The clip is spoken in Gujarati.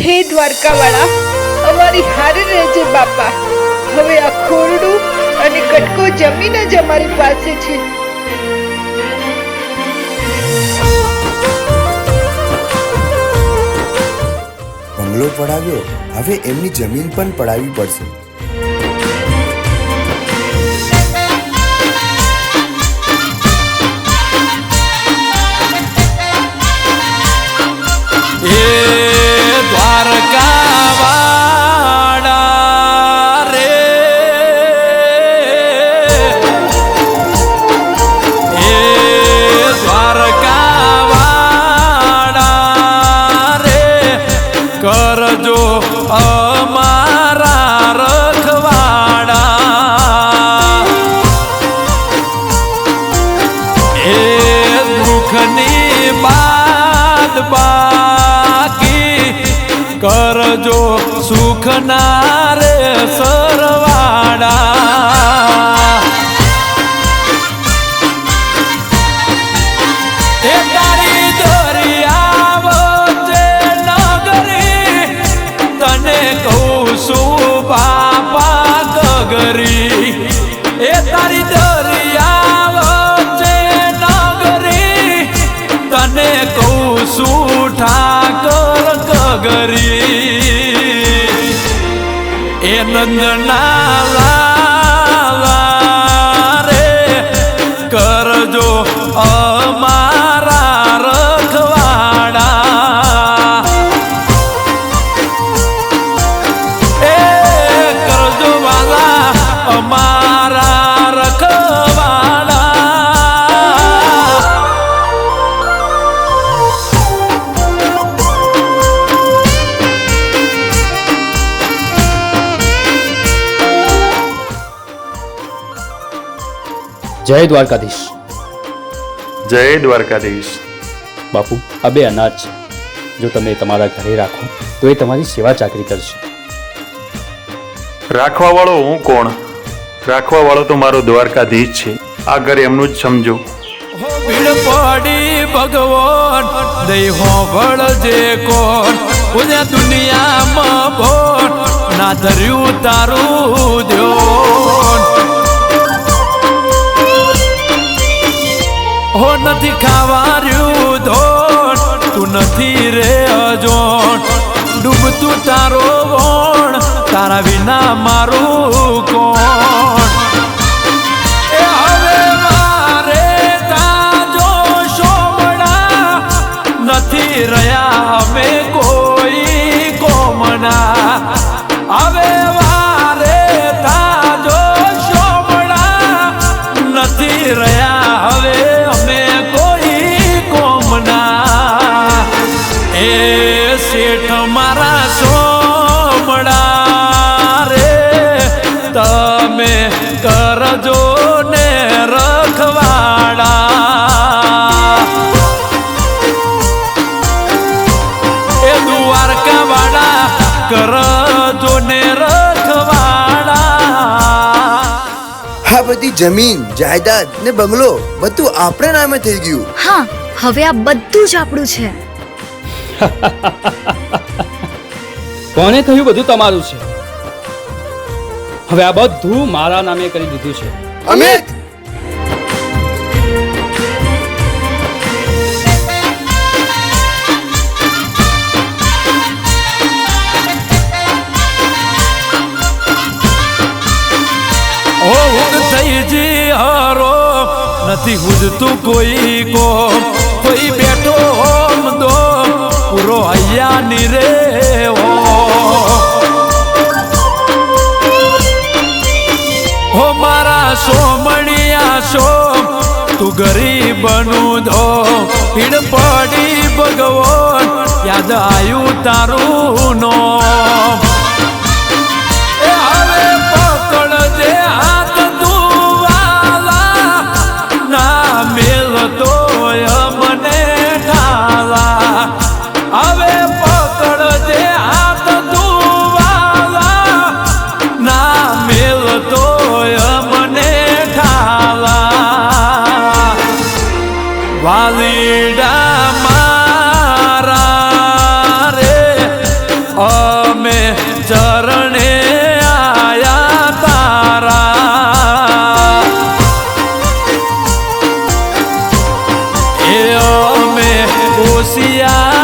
હે દ્વારકાવાળા, અમારી હારે રહેજે બાપા. હવે આ ખોરડું અને કટકો જમીન જ અમારી પાસે છે. બંગલો પડાવ્યો, હવે એમની જમીન પણ પડાવી પડશે. કરજો અમારા રખવાડા. એ દુઃખની બાદ બાકી કરજો સુખના રે સરવાડા. ગગરી એ નંદના રે કરજો અમારા રખવાડા. એ કરજો જય દ્વારકાધીશ. જય દ્વારકાધીશ. બાપુ આ બે અનાજ છે જો તમે તમારા ઘરે રાખો તો એ તમારી સેવા ચાકરી કરશે. રાખવા વાળો હું કોણ? રાખવા વાળો તો મારો દ્વારકાધીશ છે. આ ઘર એમનું જ સમજો. હો પડી ભગવાન દઈ હોભળ જે કોણ પૂજા દુનિયામાં ભોન ના ધર્યું તારું ધ્યોન નથી ખાવાર્યું ધોણ તું નથી રે અજોણ ડૂબતું તારો વોણ. તારા વિના મારું કોણ? શેઠ મારા સોમડા રે. તમે કરજો ને રખવાડા. એ દ્વારકા વાડા કરજો ને રખવાડા. આ બધી જમીન જાયદાદ ને બંગલો બધું આપણે નામે થઈ ગયું. હા હવે આ બધું જ આપણું છે. કોને કહ્યું બધું તમારું છે? હવે આ બધું મારા નામે કરી દીધું છે. અમિત! ઓ થઈ જી હારો નથી હુદતું કોઈ કો કોઈ બેઠો હોમ દો પૂરો અહીંયા ની રે હો હો મારા સોમણિયા સો તું ગરીબનું ધો પીડ પડી ભગવાન યાદ આવ્યું તારું નો ચરણે આયા તારા. એ મે ઓસિયા